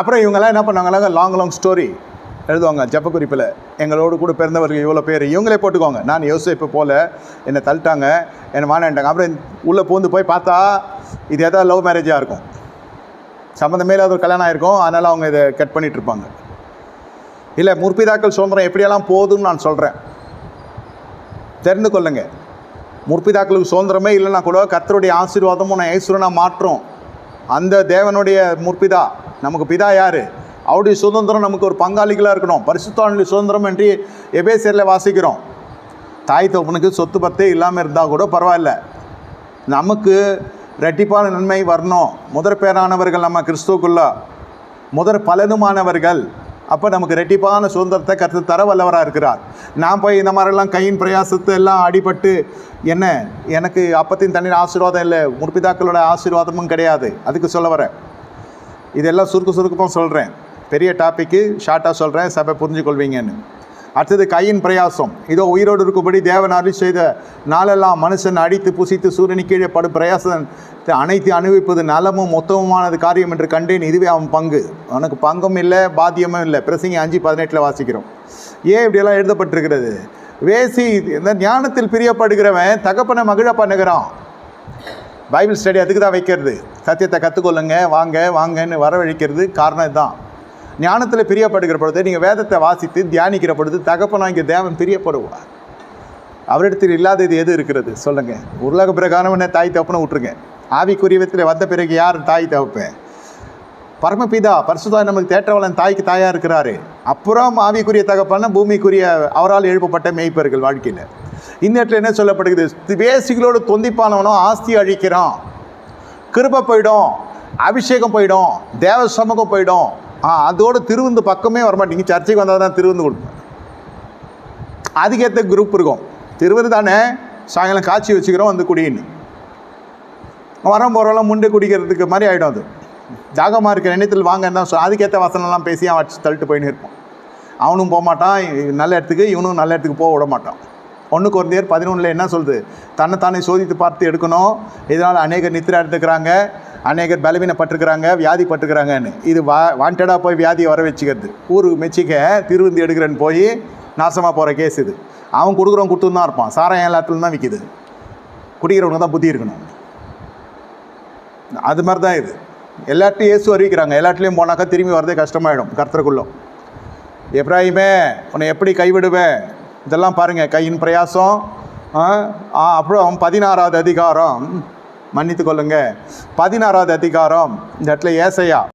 அப்புறம் இவங்கெல்லாம் என்ன பண்ணாங்கன்னாங்க லாங் லாங் ஸ்டோரி எழுதுவாங்க. ஜப்ப குறிப்பில். எங்களோடு கூட பிறந்தவர்கள் இவ்வளோ பேர் இவங்களே போட்டுக்கோங்க. நான் யோசிப்பு போல். என்னை தள்ளிட்டாங்க. என்னை வாண்டாங்க அப்புறம் உள்ளே பூந்து போய் பார்த்தா இது எதாவது லவ் மேரேஜாக இருக்கும். சம்மந்தமே இல்லாத ஒரு கல்யாணம் ஆயிருக்கும். அதனால் அவங்க இதை கட் பண்ணிகிட்டு இருப்பாங்க. இல்லை முற்பிதாக்கள் சுதந்திரம் எப்படியெல்லாம் போகுதுன்னு நான் சொல்கிறேன் தெரிந்து கொள்ளுங்க. முற்பிதாக்களுக்கு சுதந்திரமே இல்லைன்னா கூட கத்தருடைய ஆசீர்வாதமும் நான் ஐஸ்வரனாக மாற்றும். அந்த தேவனுடைய முற்பிதா நமக்கு பிதா யார்? அவருடைய சுதந்திரம் நமக்கு ஒரு பங்காளிகளாக இருக்கணும். பரிசுத்தானுடைய சுதந்திரம் என்று எபேசியரில் வாசிக்கிறோம். தாய் தோப்பனுக்கு சொத்து பத்தே இல்லாமல் இருந்தால் கூட பரவாயில்ல. நமக்கு ரெட்டிப்பான நன்மை வரணும். முதற் பேரானவர்கள் நம்ம கிறிஸ்துவுக்குள்ள முதற் பலனுமானவர்கள். அப்போ நமக்கு ரெட்டிப்பான சுதந்திரத்தை கற்று தர வல்லவராக இருக்கிறார். நான் போய் இந்த மாதிரிலாம் கையின் பிரயாசத்தை எல்லாம் அடிபட்டு என்ன? எனக்கு அப்பத்தின் தண்ணீர் ஆசீர்வாதம் இல்லை. முற்பிதாக்களோட ஆசீர்வாதமும் கிடையாது. அதுக்கு சொல்ல வரேன். இதெல்லாம் சுருக்கு சுருக்கமாக சொல்கிறேன் பெரிய டாப்பிக்கு ஷார்ட்டாக சொல்கிறேன் சபை புரிஞ்சுக்கொள்வீங்கன்னு. அடுத்தது கையின் பிரயாசம். இதோ உயிரோடு இருக்கும்படி தேவன் அருளி செய்த நாளெல்லாம் மனுஷன் அடித்து புசித்து சூரியனு கீழே படும் பிரயாசத்தை அனைத்து அனுபவிப்பது நலமும் மொத்தமுமானது காரியம் என்று கண்டேன். இதுவே அவன் பங்கு. அவனுக்கு பங்கும் இல்லை பாத்தியமும் இல்லை. பிரசங்கி அஞ்சு பதினெட்டில் வாசிக்கிறோம். ஏன் இப்படியெல்லாம் எழுதப்பட்டிருக்கிறது? வேசி இந்த ஞானத்தில் பிரியப்படுகிறவன் தகப்பனை மகிழ பண்ணுகிறான் பைபிள் ஸ்டடி அதுக்கு தான் வைக்கிறது. சத்தியத்தை கற்றுக்கொள்ளுங்க வாங்க வாங்கன்னு வரவழைக்கிறது காரணம் இதுதான். ஞானத்தில் பிரியப்படுகிற பொழுது நீங்கள் வேதத்தை வாசித்து தியானிக்கிற பொழுது தகப்பனாகிய தேவன் பிரியப்படுவார். அவரிடத்தில் இல்லாதது எது இருக்கிறது? சொல்லுங்கள் உருளக பிரகாரம் என்ன தாய் தப்புன்னு விட்டுருங்க. ஆவிக்குரிய விதத்தில் வந்த பிறகு யார் தாய் தவப்பேன் பரமபிதா பரிசுதா நமக்கு தேற்றவளன் தாய்க்கு தாயாக இருக்கிறாரு. அப்புறம் ஆவிக்குரிய தகப்பன பூமிக்குரிய அவரால் எழுப்பப்பட்ட மேய்ப்பர்கள் வாழ்க்கையில். இந்த இடத்துல என்ன சொல்லப்படுகிறது? வேசிகளோடு தொந்திப்பானவனோ ஆஸ்தி அழிக்கிறான். கிருப போயிடும் அபிஷேகம் போயிடும் தேவ சமூகம் போயிடும். ஆ அதோட திருவந்து பக்கமே வரமாட்டீங்க சர்ச்சைக்கு வந்தால் தான் திருவிந்து கொடுப்பேன். அதுக்கேற்ற குரூப் இருக்கும். திருவிருந்து தானே? சாயங்காலம் காய்ச்சி வச்சுக்கிறோம் வந்து குடின்னு. வரம் போகிறவெல்லாம் முண்டு குடிக்கிறதுக்கு மாதிரி ஆகிடும் அது. தாகமாக இருக்கிற எண்ணத்தில் வாங்க தான் சொல் அதுக்கேற்ற வசனம்லாம் பேசி அவன் தள்ளிட்டு போயின்னு இருப்பான். அவனும் போகமாட்டான் நல்ல இடத்துக்கு இவனும் நல்ல இடத்துக்கு போக விட மாட்டான் ஒன்று ஒரு பதினொன்றில் என்ன சொல்லுது? தன்னைத்தானே சோதித்து பார்த்து எடுக்கணும். இதனால் அநேகர் நித்திரை எடுத்துக்கிறாங்க. அநேகர் பலவீனப்பட்டிருக்கிறாங்க வியாதிப்பட்டிருக்கிறாங்கன்னு. இது வா வாண்டடாக போய் வியாதியை வர வச்சுக்கிறது. ஊருக்கு மெச்சிக்க திருவிந்தி எடுக்கிறேன்னு போய் நாசமாக போகிற கேஸ் இது. அவன் கொடுக்குறவன் கொடுத்துன்னு தான் இருப்பான். சாராயம் எல்லாத்துலையும் தான் விற்கிது குடிக்கிறவனுக்கு தான் புத்தி இருக்கணும். அது மாதிரி தான் இது. எல்லாத்தையும் இயேசு அறிவிக்கிறாங்க. எல்லாத்துலேயும் போனாக்கா திரும்பி வரதே கஷ்டமாயிடும். கர்த்தருக்குள்ளோ. எப்ராஹிமே உன்னை எப்படி கைவிடுவேன்? இதெல்லாம் பாருங்கள் கையின் பிரயாசம் ஆ, அப்புறம் பதினாறாவது அதிகாரம். மன்னித்து கொள்ளுங்க. பதினாறாவது அதிகாரம். இந்த இடத்துல ஏசையா.